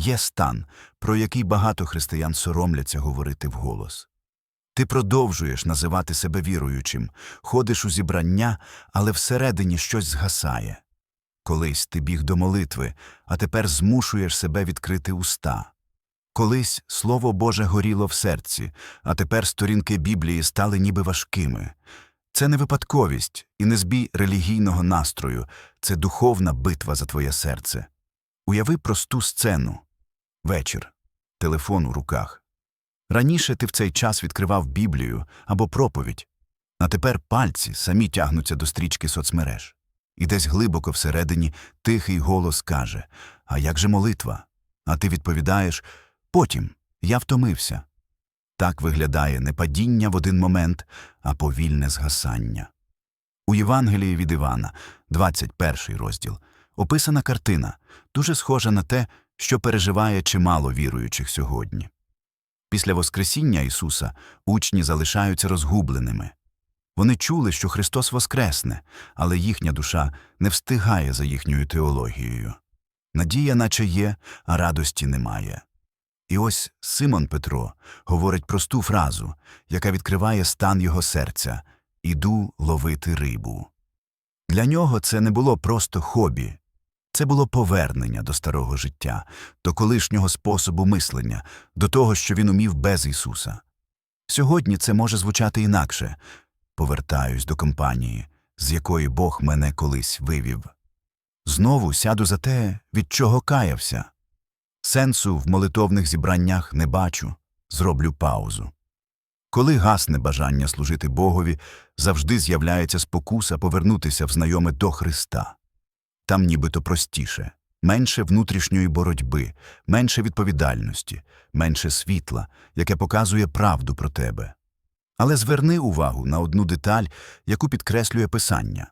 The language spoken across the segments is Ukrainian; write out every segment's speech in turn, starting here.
є стан, про який багато християн соромляться говорити вголос. Ти продовжуєш називати себе віруючим, ходиш у зібрання, але всередині щось згасає. Колись ти біг до молитви, а тепер змушуєш себе відкрити уста. Колись Слово Боже горіло в серці, а тепер сторінки Біблії стали ніби важкими. Це не випадковість і не збій релігійного настрою, це духовна битва за твоє серце. Уяви просту сцену. Вечір. Телефон у руках. Раніше ти в цей час відкривав Біблію або проповідь, а тепер пальці самі тягнуться до стрічки соцмереж. І десь глибоко всередині тихий голос каже А як же молитва? А ти відповідаєш Потім я втомився. Так виглядає не падіння в один момент, а повільне згасання. У Євангелії від Івана, 21 розділ, описана картина, дуже схожа на те, що переживає чимало віруючих сьогодні. Після Воскресіння Ісуса учні залишаються розгубленими. Вони чули, що Христос воскресне, але їхня душа не встигає за їхньою теологією. Надія наче є, а радості немає. І ось Симон Петро говорить просту фразу, яка відкриває стан його серця Іду ловити рибу. Для нього це не було просто хобі, це було повернення до старого життя, до колишнього способу мислення, до того, що він умів без Ісуса. Сьогодні це може звучати інакше повертаюсь до компанії, з якої Бог мене колись вивів. Знову сяду за те, від чого каявся. Сенсу в молитовних зібраннях не бачу, зроблю паузу. Коли гасне бажання служити Богові, завжди з'являється спокуса повернутися в знайоме до Христа. Там нібито простіше, менше внутрішньої боротьби, менше відповідальності, менше світла, яке показує правду про тебе. Але зверни увагу на одну деталь, яку підкреслює Писання.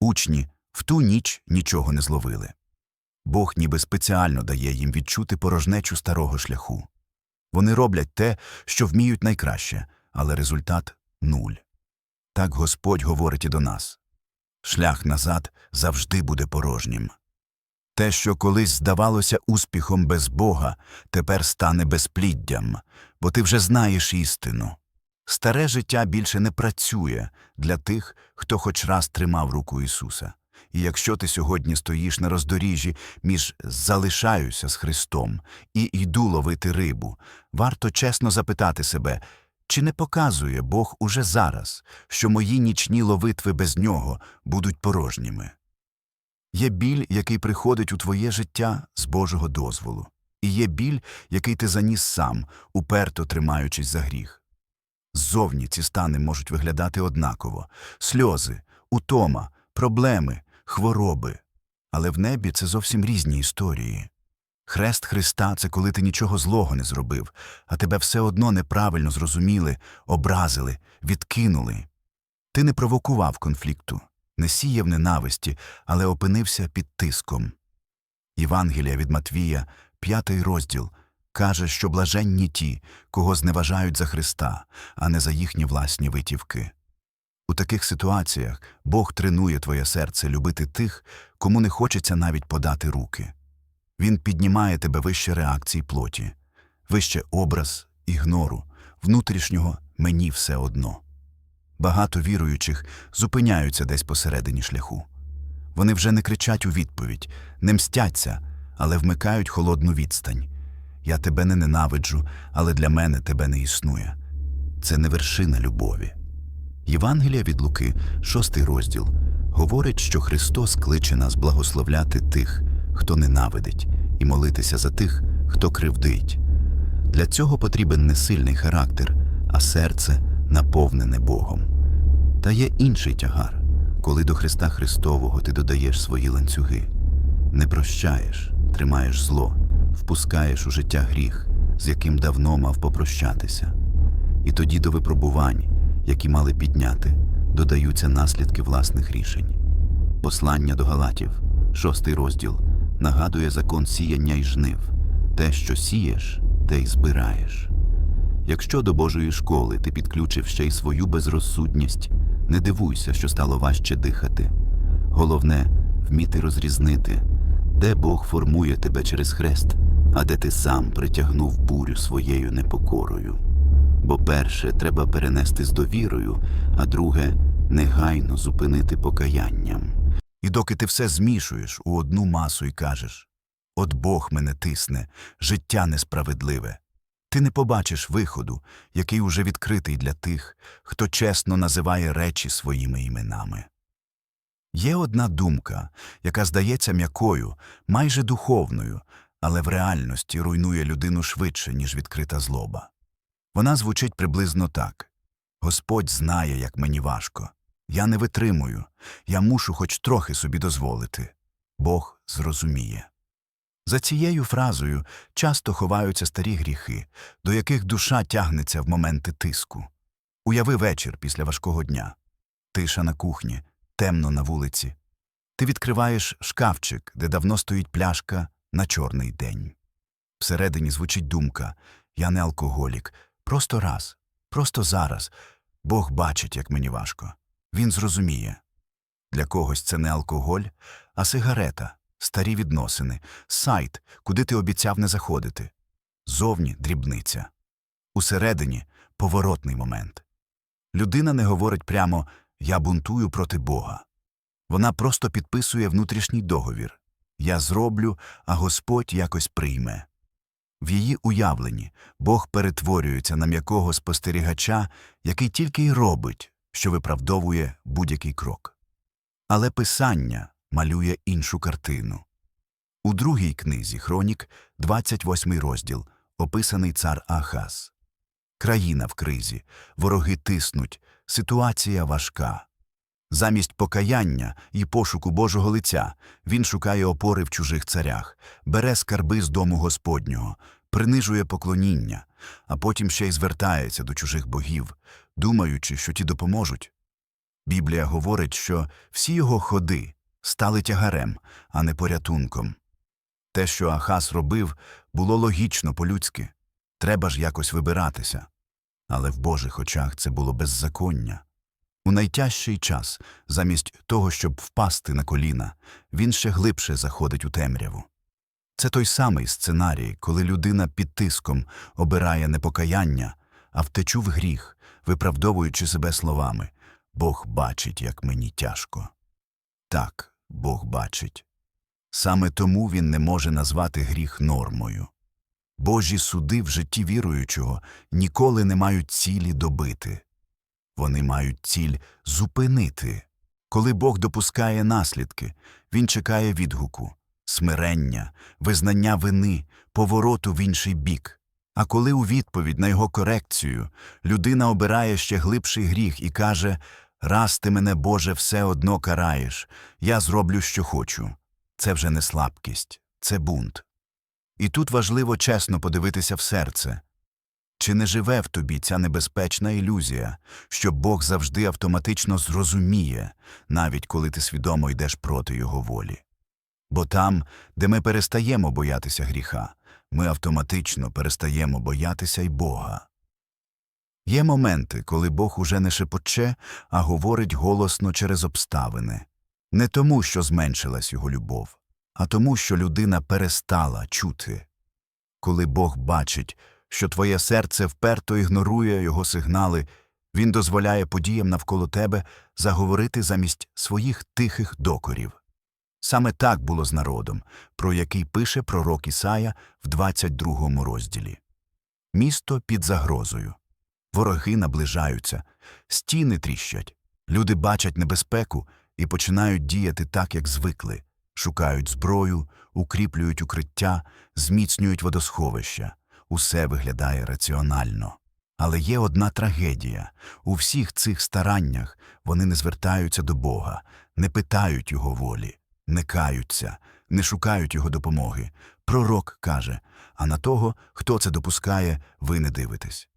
Учні в ту ніч нічого не зловили. Бог ніби спеціально дає їм відчути порожнечу старого шляху. Вони роблять те, що вміють найкраще, але результат нуль. Так Господь говорить і до нас шлях назад завжди буде порожнім. Те, що колись здавалося успіхом без Бога, тепер стане безпліддям, бо ти вже знаєш істину. Старе життя більше не працює для тих, хто хоч раз тримав руку Ісуса. І якщо ти сьогодні стоїш на роздоріжжі між залишаюся з Христом і йду ловити рибу, варто чесно запитати себе, чи не показує Бог уже зараз, що мої нічні ловитви без нього будуть порожніми? Є біль, який приходить у твоє життя з Божого дозволу, і є біль, який ти заніс сам, уперто тримаючись за гріх. Ззовні ці стани можуть виглядати однаково сльози, утома, проблеми, хвороби. Але в небі це зовсім різні історії. Хрест Христа це коли ти нічого злого не зробив, а тебе все одно неправильно зрозуміли, образили, відкинули. Ти не провокував конфлікту, не сіяв ненависті, але опинився під тиском. Євангелія від Матвія, п'ятий розділ, каже, що блаженні ті, кого зневажають за Христа, а не за їхні власні витівки. У таких ситуаціях Бог тренує твоє серце любити тих, кому не хочеться навіть подати руки. Він піднімає тебе вище реакцій плоті, вище образ, ігнору, внутрішнього мені все одно. Багато віруючих зупиняються десь посередині шляху. Вони вже не кричать у відповідь, не мстяться, але вмикають холодну відстань. Я тебе не ненавиджу, але для мене тебе не існує. Це не вершина любові. Євангелія від Луки, шостий розділ, говорить, що Христос кличе нас благословляти тих, хто ненавидить, і молитися за тих, хто кривдить. Для цього потрібен не сильний характер, а серце, наповнене Богом. Та є інший тягар, коли до Христа Христового ти додаєш свої ланцюги, не прощаєш, тримаєш зло, впускаєш у життя гріх, з яким давно мав попрощатися. І тоді до випробувань, які мали підняти, додаються наслідки власних рішень. Послання до Галатів, шостий розділ, нагадує закон сіяння і жнив. Те, що сієш, те й збираєш. Якщо до Божої школи ти підключив ще й свою безрозсудність, не дивуйся, що стало важче дихати. Головне вміти розрізнити, де Бог формує тебе через хрест, а де ти сам притягнув бурю своєю непокорою. Бо перше треба перенести з довірою, а друге негайно зупинити покаянням. І доки ти все змішуєш у одну масу і кажеш От Бог мене тисне, життя несправедливе. Ти не побачиш виходу, який уже відкритий для тих, хто чесно називає речі своїми іменами. Є одна думка, яка здається м'якою, майже духовною, але в реальності руйнує людину швидше, ніж відкрита злоба. Вона звучить приблизно так Господь знає, як мені важко. Я не витримую, я мушу хоч трохи собі дозволити. Бог зрозуміє. За цією фразою часто ховаються старі гріхи, до яких душа тягнеться в моменти тиску. Уяви вечір після важкого дня. Тиша на кухні, темно на вулиці. Ти відкриваєш шкафчик, де давно стоїть пляшка на чорний день. Всередині звучить думка Я не алкоголік, просто раз, просто зараз. Бог бачить, як мені важко. Він зрозуміє. Для когось це не алкоголь, а сигарета, старі відносини, сайт, куди ти обіцяв не заходити. Зовні дрібниця. Усередині поворотний момент. Людина не говорить прямо Я бунтую проти Бога. Вона просто підписує внутрішній договір Я зроблю, а Господь якось прийме. В її уявленні Бог перетворюється на м'якого спостерігача, який тільки й робить, що виправдовує будь-який крок. Але Писання малює іншу картину. У другій книзі Хронік, 28 розділ, описаний цар Ахаз. Країна в кризі, вороги тиснуть, ситуація важка. Замість покаяння і пошуку Божого лиця він шукає опори в чужих царях, бере скарби з дому Господнього, принижує поклоніння, а потім ще й звертається до чужих богів, думаючи, що ті допоможуть. Біблія говорить, що всі його ходи стали тягарем, а не порятунком. Те, що Ахас робив, було логічно по-людськи. Треба ж якось вибиратися. Але в Божих очах це було беззаконня. У найтяжчий час, замість того, щоб впасти на коліна, він ще глибше заходить у темряву. Це той самий сценарій, коли людина під тиском обирає не покаяння, а втечу в гріх, виправдовуючи себе словами Бог бачить, як мені тяжко. Так, Бог бачить. Саме тому він не може назвати гріх нормою. Божі суди в житті віруючого ніколи не мають цілі добити. Вони мають ціль зупинити. Коли Бог допускає наслідки, він чекає відгуку, смирення, визнання вини, повороту в інший бік. А коли у відповідь на його корекцію людина обирає ще глибший гріх і каже Раз ти мене, Боже, все одно караєш, я зроблю, що хочу. Це вже не слабкість, це бунт. І тут важливо чесно подивитися в серце. Чи не живе в тобі ця небезпечна ілюзія, що Бог завжди автоматично зрозуміє, навіть коли ти свідомо йдеш проти Його волі? Бо там, де ми перестаємо боятися гріха, ми автоматично перестаємо боятися й Бога. Є моменти, коли Бог уже не шепоче, а говорить голосно через обставини. Не тому, що зменшилась його любов, а тому, що людина перестала чути. Коли Бог бачить, що твоє серце вперто ігнорує його сигнали, він дозволяє подіям навколо тебе заговорити замість своїх тихих докорів. Саме так було з народом, про який пише пророк Ісая в 22 розділі. Місто під загрозою. Вороги наближаються, стіни тріщать, люди бачать небезпеку і починають діяти так, як звикли, шукають зброю, укріплюють укриття, зміцнюють водосховища. Усе виглядає раціонально. Але є одна трагедія у всіх цих стараннях вони не звертаються до Бога, не питають Його волі, не каються, не шукають Його допомоги. Пророк каже а на того, хто це допускає, ви не дивитесь.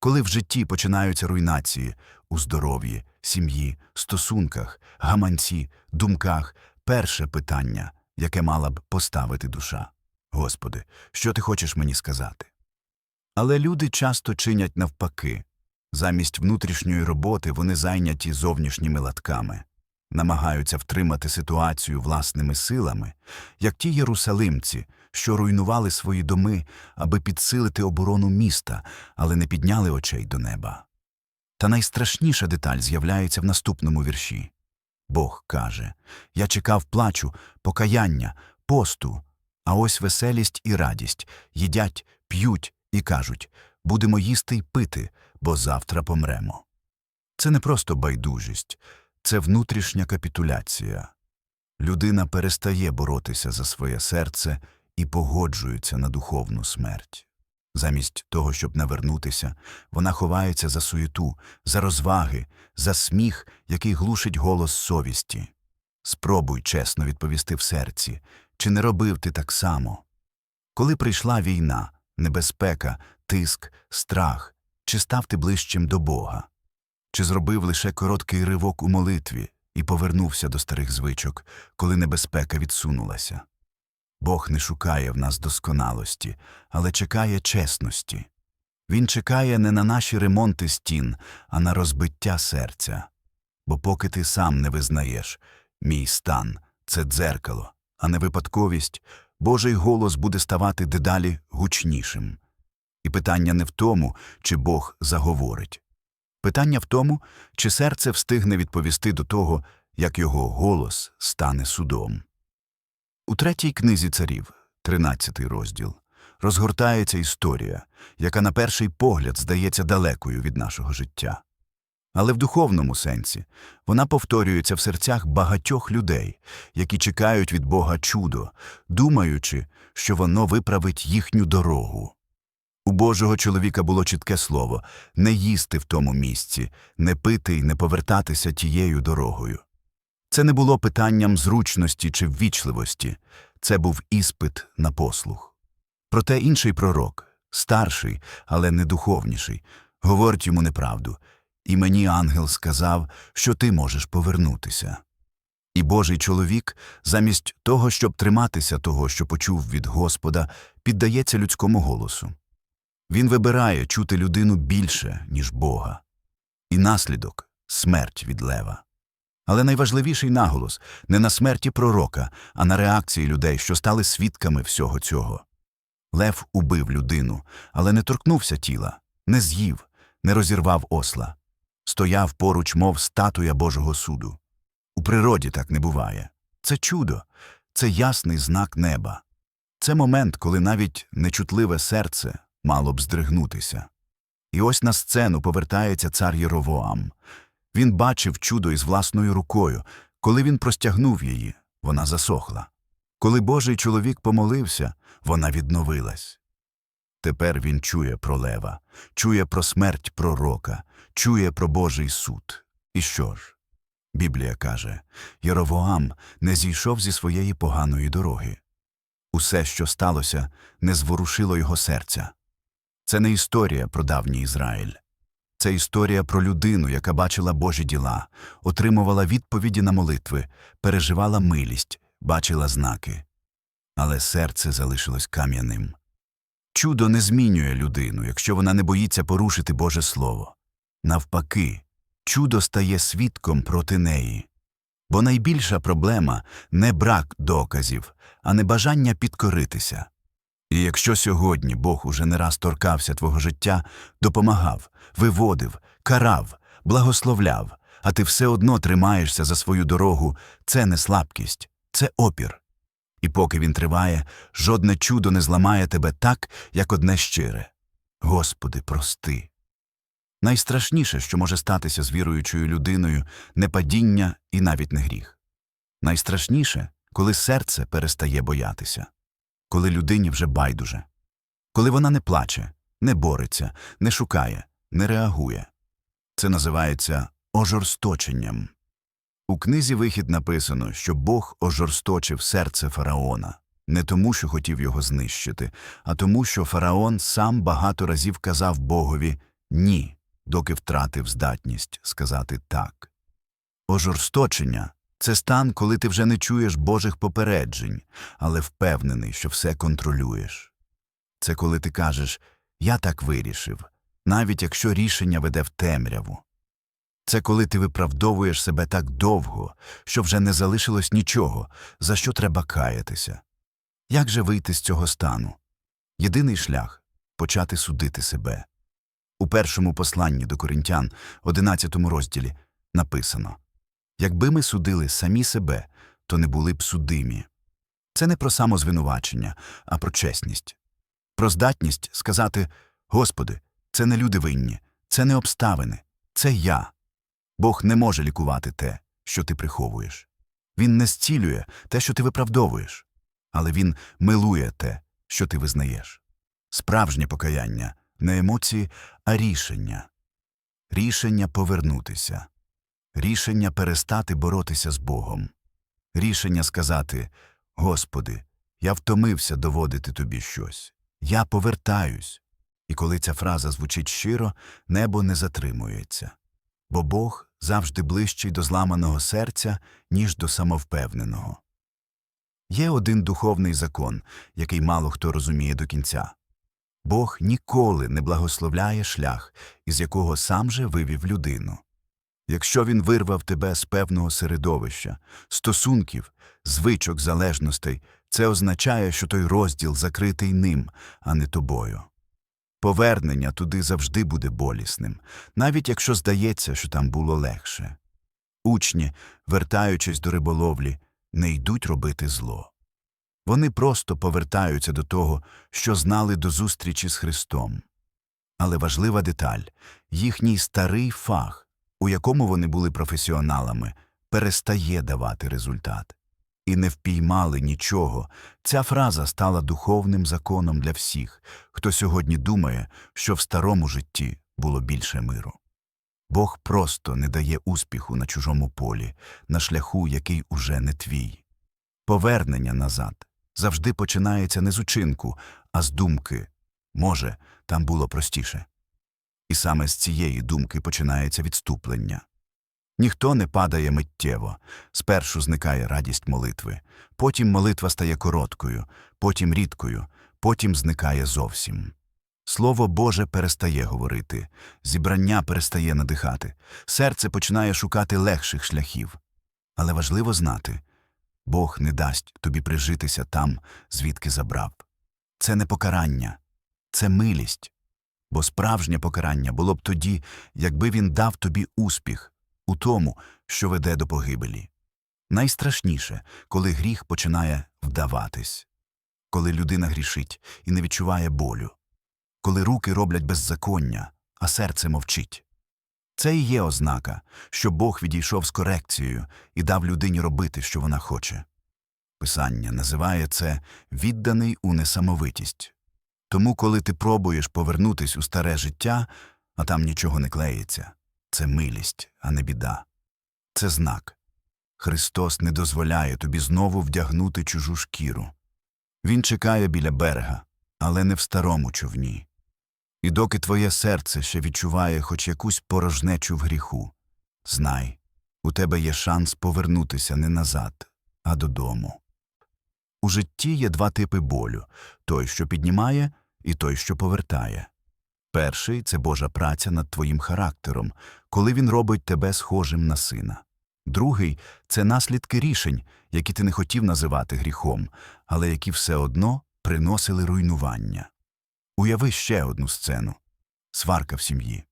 Коли в житті починаються руйнації у здоров'ї, сім'ї, стосунках, гаманці, думках, перше питання, яке мала б поставити душа Господи, що ти хочеш мені сказати? Але люди часто чинять навпаки. Замість внутрішньої роботи вони зайняті зовнішніми латками, намагаються втримати ситуацію власними силами, як ті єрусалимці, що руйнували свої доми, аби підсилити оборону міста, але не підняли очей до неба. Та найстрашніша деталь з'являється в наступному вірші. Бог каже Я чекав плачу, покаяння, посту, а ось веселість і радість їдять, п'ють і кажуть будемо їсти й пити, бо завтра помремо. Це не просто байдужість, це внутрішня капітуляція. Людина перестає боротися за своє серце і погоджується на духовну смерть. Замість того, щоб навернутися, вона ховається за суєту, за розваги, за сміх, який глушить голос совісті. Спробуй чесно відповісти в серці, чи не робив ти так само? Коли прийшла війна, небезпека, тиск, страх, чи став ти ближчим до Бога? Чи зробив лише короткий ривок у молитві і повернувся до старих звичок, коли небезпека відсунулася? Бог не шукає в нас досконалості, але чекає чесності. Він чекає не на наші ремонти стін, а на розбиття серця. Бо поки ти сам не визнаєш, мій стан це дзеркало, а не випадковість, Божий голос буде ставати дедалі гучнішим. І питання не в тому, чи Бог заговорить. Питання в тому, чи серце встигне відповісти до того, як його голос стане судом. У третій книзі царів, 13 розділ, розгортається історія, яка на перший погляд здається далекою від нашого життя. Але в духовному сенсі вона повторюється в серцях багатьох людей, які чекають від Бога чудо, думаючи, що воно виправить їхню дорогу. У Божого чоловіка було чітке слово не їсти в тому місці, не пити й не повертатися тією дорогою. Це не було питанням зручності чи ввічливості, це був іспит на послух. Проте інший пророк, старший, але не духовніший, говорить йому неправду, і мені ангел сказав, що ти можеш повернутися. І Божий чоловік, замість того, щоб триматися того, що почув від Господа, піддається людському голосу. Він вибирає чути людину більше, ніж Бога. І наслідок смерть від лева. Але найважливіший наголос не на смерті пророка, а на реакції людей, що стали свідками всього цього. Лев убив людину, але не торкнувся тіла, не з'їв, не розірвав осла. Стояв поруч, мов статуя Божого суду. У природі так не буває. Це чудо, це ясний знак неба. Це момент, коли навіть нечутливе серце мало б здригнутися. І ось на сцену повертається цар Єровоам. Він бачив чудо із власною рукою. Коли він простягнув її, вона засохла. Коли Божий чоловік помолився, вона відновилась. Тепер він чує про лева, чує про смерть пророка, чує про Божий суд. І що ж? Біблія каже Єровоам не зійшов зі своєї поганої дороги. Усе, що сталося, не зворушило його серця. Це не історія про давній Ізраїль. Це історія про людину, яка бачила Божі діла, отримувала відповіді на молитви, переживала милість, бачила знаки. Але серце залишилось кам'яним. Чудо не змінює людину, якщо вона не боїться порушити Боже Слово. Навпаки, чудо стає свідком проти неї. Бо найбільша проблема не брак доказів, а не бажання підкоритися. І якщо сьогодні Бог уже не раз торкався твого життя, допомагав, виводив, карав, благословляв, а ти все одно тримаєшся за свою дорогу, це не слабкість, це опір. І поки він триває, жодне чудо не зламає тебе так, як одне щире. Господи, прости. Найстрашніше, що може статися з віруючою людиною, не падіння і навіть не гріх. Найстрашніше, коли серце перестає боятися, коли людині вже байдуже, коли вона не плаче, не бореться, не шукає, не реагує. Це називається ожорсточенням. У книзі Вихід написано, що Бог ожорсточив серце фараона не тому, що хотів його знищити, а тому, що фараон сам багато разів казав Богові ні, доки втратив здатність сказати так. Ожорсточення це стан, коли ти вже не чуєш Божих попереджень, але впевнений, що все контролюєш. Це коли ти кажеш Я так вирішив, навіть якщо рішення веде в темряву. Це коли ти виправдовуєш себе так довго, що вже не залишилось нічого, за що треба каятися. Як же вийти з цього стану? Єдиний шлях почати судити себе. У першому посланні до коринтян, 11 розділі, написано Якби ми судили самі себе, то не були б судимі. Це не про самозвинувачення, а про чесність. Про здатність сказати Господи, це не люди винні, це не обставини, це я. Бог не може лікувати те, що ти приховуєш. Він не зцілює те, що ти виправдовуєш, але він милує те, що ти визнаєш. Справжнє покаяння не емоції, а рішення. Рішення повернутися. Рішення перестати боротися з Богом. Рішення сказати Господи, я втомився доводити тобі щось. Я повертаюсь. І коли ця фраза звучить щиро, небо не затримується. Бо Бог завжди ближчий до зламаного серця, ніж до самовпевненого. Є один духовний закон, який мало хто розуміє до кінця. Бог ніколи не благословляє шлях, із якого сам же вивів людину. Якщо він вирвав тебе з певного середовища, стосунків, звичок залежностей, це означає, що той розділ закритий ним, а не тобою. Повернення туди завжди буде болісним, навіть якщо здається, що там було легше. Учні, вертаючись до риболовлі, не йдуть робити зло. Вони просто повертаються до того, що знали до зустрічі з Христом. Але важлива деталь їхній старий фах, у якому вони були професіоналами, перестає давати результат. І не впіймали нічого. Ця фраза стала духовним законом для всіх, хто сьогодні думає, що в старому житті було більше миру. Бог просто не дає успіху на чужому полі, на шляху, який уже не твій. Повернення назад завжди починається не з учинку, а з думки може, там було простіше. І саме з цієї думки починається відступлення. Ніхто не падає миттєво, спершу зникає радість молитви, потім молитва стає короткою, потім рідкою, потім зникає зовсім. Слово Боже перестає говорити, зібрання перестає надихати, серце починає шукати легших шляхів. Але важливо знати Бог не дасть тобі прижитися там, звідки забрав. Це не покарання, це милість. Бо справжнє покарання було б тоді, якби він дав тобі успіх у тому, що веде до погибелі. Найстрашніше, коли гріх починає вдаватись, коли людина грішить і не відчуває болю, коли руки роблять беззаконня, а серце мовчить. Це і є ознака, що Бог відійшов з корекцією і дав людині робити, що вона хоче. Писання називає це відданий у несамовитість. Тому, коли ти пробуєш повернутись у старе життя, а там нічого не клеїться, це милість, а не біда. Це знак. Христос не дозволяє тобі знову вдягнути чужу шкіру. Він чекає біля берега, але не в старому човні. І доки твоє серце ще відчуває хоч якусь порожнечу в гріху, знай, у тебе є шанс повернутися не назад, а додому. У житті є два типи болю той, що піднімає, і той, що повертає. Перший це Божа праця над твоїм характером, коли він робить тебе схожим на сина. Другий це наслідки рішень, які ти не хотів називати гріхом, але які все одно приносили руйнування. Уяви ще одну сцену сварка в сім'ї.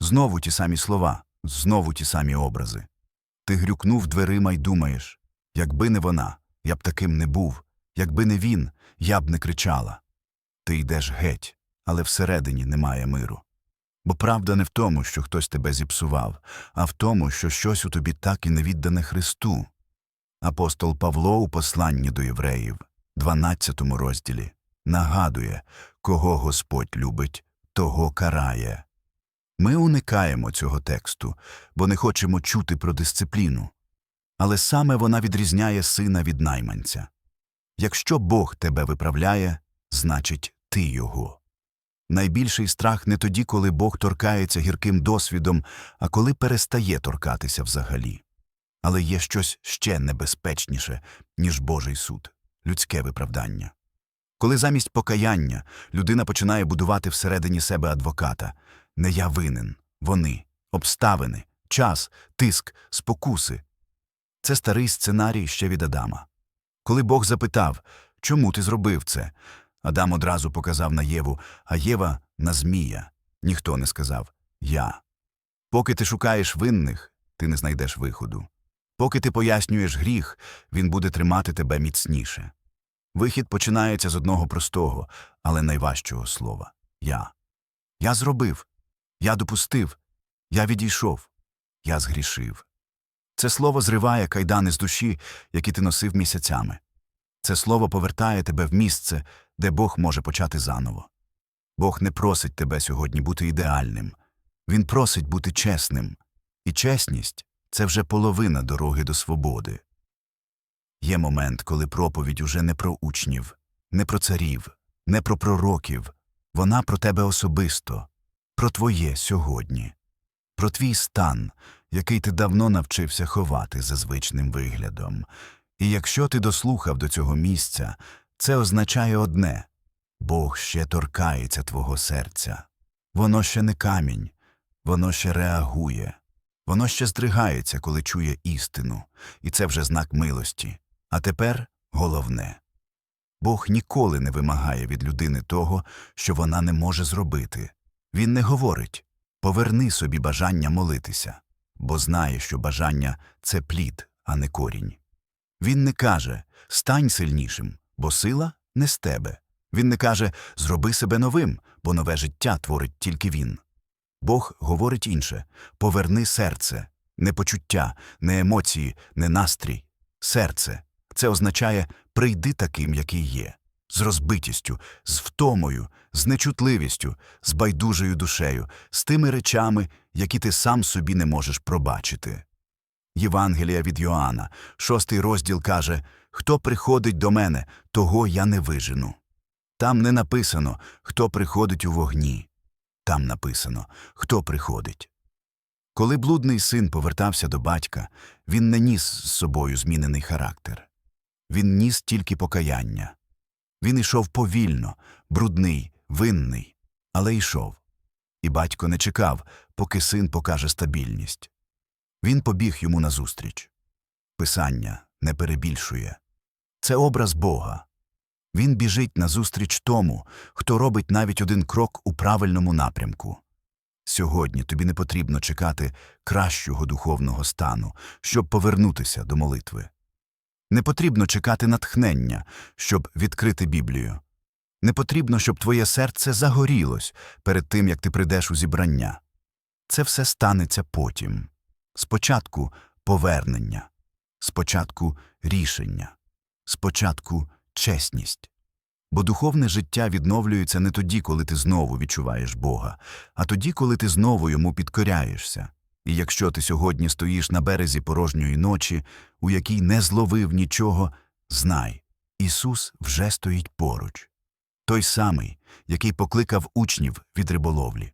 Знову ті самі слова, знову ті самі образи. Ти грюкнув дверима й думаєш якби не вона, я б таким не був, якби не він, я б не кричала. Ти йдеш геть, але всередині немає миру. Бо правда не в тому, що хтось тебе зіпсував, а в тому, що щось у тобі так і не віддане Христу. Апостол Павло у посланні до євреїв, 12 розділі, нагадує, кого Господь любить, того карає. Ми уникаємо цього тексту, бо не хочемо чути про дисципліну. Але саме вона відрізняє сина від найманця. Якщо Бог тебе виправляє, значить ти його. Найбільший страх не тоді, коли Бог торкається гірким досвідом, а коли перестає торкатися взагалі. Але є щось ще небезпечніше, ніж Божий суд людське виправдання. Коли замість покаяння людина починає будувати всередині себе адвоката не я винен, вони, обставини, час, тиск, спокуси. Це старий сценарій ще від Адама. Коли Бог запитав, Чому ти зробив це? Адам одразу показав на Єву, а Єва на Змія. Ніхто не сказав Я. Поки ти шукаєш винних, ти не знайдеш виходу. Поки ти пояснюєш гріх, він буде тримати тебе міцніше. Вихід починається з одного простого, але найважчого слова Я. Я зробив, я допустив, я відійшов, я згрішив. Це слово зриває кайдани з душі, які ти носив місяцями. Це слово повертає тебе в місце, де Бог може почати заново. Бог не просить тебе сьогодні бути ідеальним. Він просить бути чесним. І чесність це вже половина дороги до свободи. Є момент, коли проповідь уже не про учнів, не про царів, не про пророків. Вона про тебе особисто, про твоє сьогодні, про твій стан, який ти давно навчився ховати за звичним виглядом. І якщо ти дослухав до цього місця, це означає одне Бог ще торкається твого серця. Воно ще не камінь, воно ще реагує, воно ще здригається, коли чує істину, і це вже знак милості. А тепер головне Бог ніколи не вимагає від людини того, що вона не може зробити. Він не говорить поверни собі бажання молитися, бо знає, що бажання це плід, а не корінь. Він не каже стань сильнішим, бо сила не з тебе. Він не каже зроби себе новим, бо нове життя творить тільки він. Бог говорить інше поверни серце, не почуття, не емоції, не настрій. Серце. Це означає прийди таким, який є, з розбитістю, з втомою, з нечутливістю, з байдужою душею, з тими речами, які ти сам собі не можеш пробачити. Євангелія від Йоанна, шостий розділ каже Хто приходить до мене, того я не вижену. Там не написано, хто приходить у вогні. Там написано, хто приходить. Коли блудний син повертався до батька, він не ніс з собою змінений характер. Він ніс тільки покаяння. Він ішов повільно, брудний, винний, але йшов. І батько не чекав, поки син покаже стабільність. Він побіг йому назустріч. Писання не перебільшує. Це образ Бога. Він біжить назустріч тому, хто робить навіть один крок у правильному напрямку. Сьогодні тобі не потрібно чекати кращого духовного стану, щоб повернутися до молитви. Не потрібно чекати натхнення, щоб відкрити Біблію. Не потрібно, щоб твоє серце загорілось перед тим, як ти прийдеш у зібрання. Це все станеться потім. Спочатку повернення, спочатку рішення, спочатку чесність. Бо духовне життя відновлюється не тоді, коли ти знову відчуваєш Бога, а тоді, коли ти знову йому підкоряєшся. І якщо ти сьогодні стоїш на березі порожньої ночі, у якій не зловив нічого, знай, Ісус вже стоїть поруч. Той самий, який покликав учнів від риболовлі.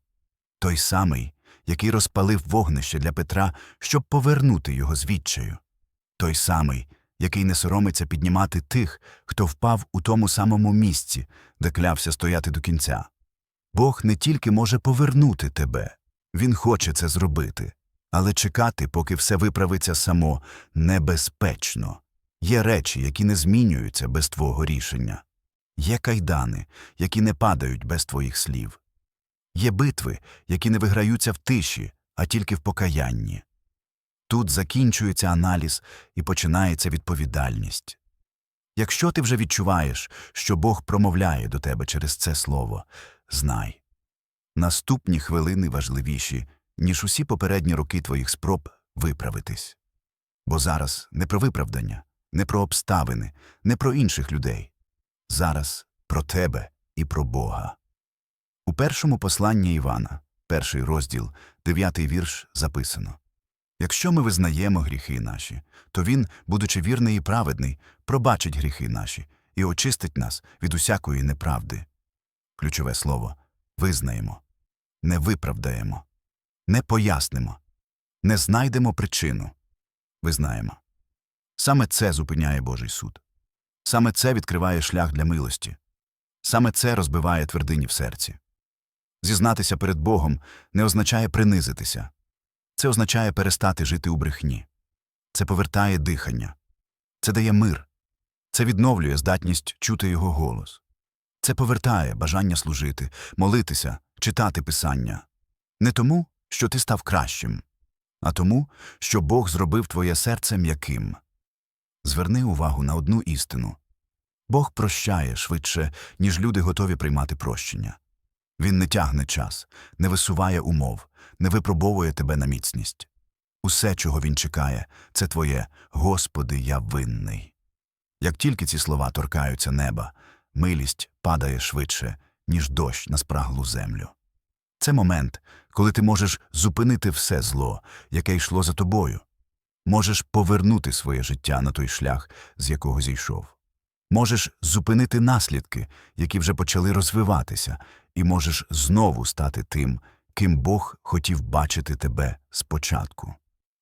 Той самий, який розпалив вогнище для Петра, щоб повернути його з відчаю. Той самий, який не соромиться піднімати тих, хто впав у тому самому місці, де клявся стояти до кінця. Бог не тільки може повернути тебе, Він хоче це зробити, але чекати, поки все виправиться само, небезпечно. Є речі, які не змінюються без твого рішення. Є кайдани, які не падають без твоїх слів. Є битви, які не виграються в тиші, а тільки в покаянні. Тут закінчується аналіз і починається відповідальність. Якщо ти вже відчуваєш, що Бог промовляє до тебе через це слово, знай наступні хвилини важливіші, ніж усі попередні роки твоїх спроб виправитись. Бо зараз не про виправдання, не про обставини, не про інших людей. Зараз про тебе і про Бога. У першому посланні Івана, перший розділ, дев'ятий вірш, записано Якщо ми визнаємо гріхи наші, то Він, будучи вірний і праведний, пробачить гріхи наші і очистить нас від усякої неправди. Ключове слово визнаємо, не виправдаємо, не пояснимо, не знайдемо причину. Визнаємо. Саме це зупиняє Божий суд. Саме це відкриває шлях для милості. Саме це розбиває твердині в серці. Зізнатися перед Богом не означає принизитися. Це означає перестати жити у брехні. Це повертає дихання. Це дає мир. Це відновлює здатність чути його голос. Це повертає бажання служити, молитися, читати писання. Не тому, що ти став кращим, а тому, що Бог зробив твоє серце м'яким. Зверни увагу на одну істину Бог прощає швидше, ніж люди готові приймати прощення. Він не тягне час, не висуває умов, не випробовує тебе на міцність. Усе, чого він чекає, це твоє Господи, я винний. Як тільки ці слова торкаються неба, милість падає швидше, ніж дощ на спраглу землю. Це момент, коли ти можеш зупинити все зло, яке йшло за тобою, можеш повернути своє життя на той шлях, з якого зійшов. Можеш зупинити наслідки, які вже почали розвиватися, і можеш знову стати тим, ким Бог хотів бачити тебе спочатку.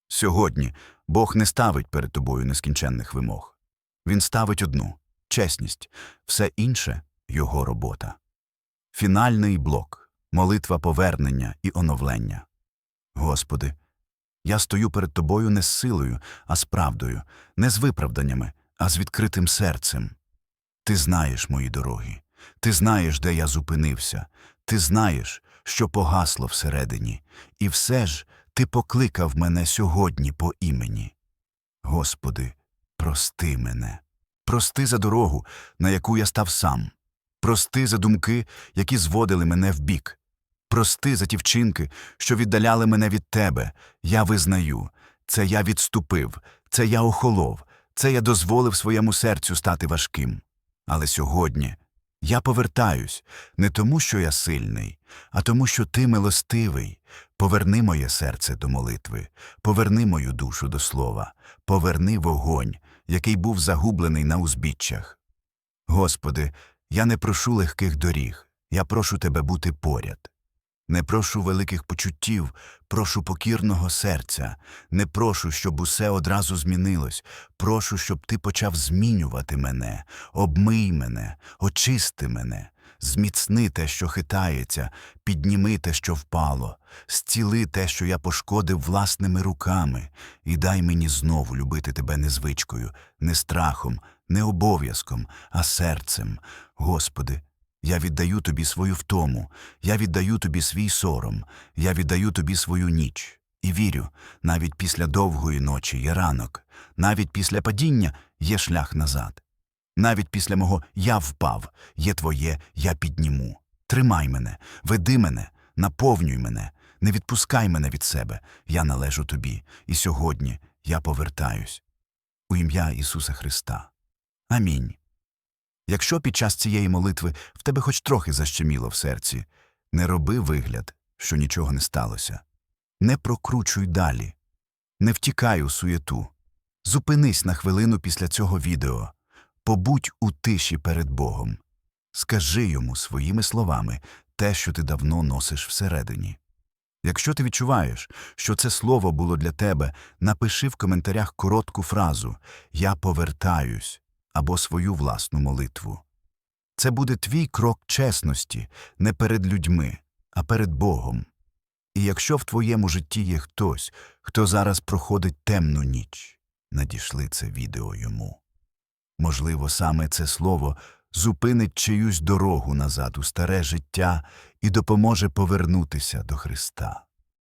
Сьогодні Бог не ставить перед тобою нескінченних вимог. Він ставить одну чесність, все інше його робота. Фінальний блок молитва повернення і оновлення. Господи, я стою перед тобою не з силою, а з правдою, не з виправданнями, а з відкритим серцем. Ти знаєш мої дороги, ти знаєш, де я зупинився, ти знаєш, що погасло всередині, і все ж ти покликав мене сьогодні по імені. Господи, прости мене, прости за дорогу, на яку я став сам, прости за думки, які зводили мене вбік, прости за ті вчинки, що віддаляли мене від тебе. Я визнаю, це я відступив, це я охолов, це я дозволив своєму серцю стати важким. Але сьогодні я повертаюсь не тому, що я сильний, а тому, що ти милостивий. Поверни моє серце до молитви, поверни мою душу до слова, поверни вогонь, який був загублений на узбіччях. Господи, я не прошу легких доріг, я прошу тебе бути поряд. Не прошу великих почуттів, прошу покірного серця, не прошу, щоб усе одразу змінилось, прошу, щоб ти почав змінювати мене, обмий мене, очисти мене, зміцни те, що хитається, підніми те, що впало, зціли те, що я пошкодив власними руками, і дай мені знову любити тебе не звичкою, не страхом, не обов'язком, а серцем. Господи, я віддаю тобі свою втому, я віддаю тобі свій сором, я віддаю тобі свою ніч. І вірю, навіть після довгої ночі є ранок, навіть після падіння є шлях назад. Навіть після мого я впав, є твоє я підніму. Тримай мене, веди мене, наповнюй мене, не відпускай мене від себе, я належу тобі, і сьогодні я повертаюсь. У ім'я Ісуса Христа. Амінь. Якщо під час цієї молитви в тебе хоч трохи защеміло в серці, не роби вигляд, що нічого не сталося. Не прокручуй далі, не втікай у суєту. Зупинись на хвилину після цього відео, побудь у тиші перед Богом. Скажи йому своїми словами те, що ти давно носиш всередині. Якщо ти відчуваєш, що це слово було для тебе, напиши в коментарях коротку фразу Я повертаюсь або свою власну молитву. Це буде твій крок чесності не перед людьми, а перед Богом. І якщо в твоєму житті є хтось, хто зараз проходить темну ніч, надішли це відео йому. Можливо, саме це слово зупинить чиюсь дорогу назад у старе життя і допоможе повернутися до Христа.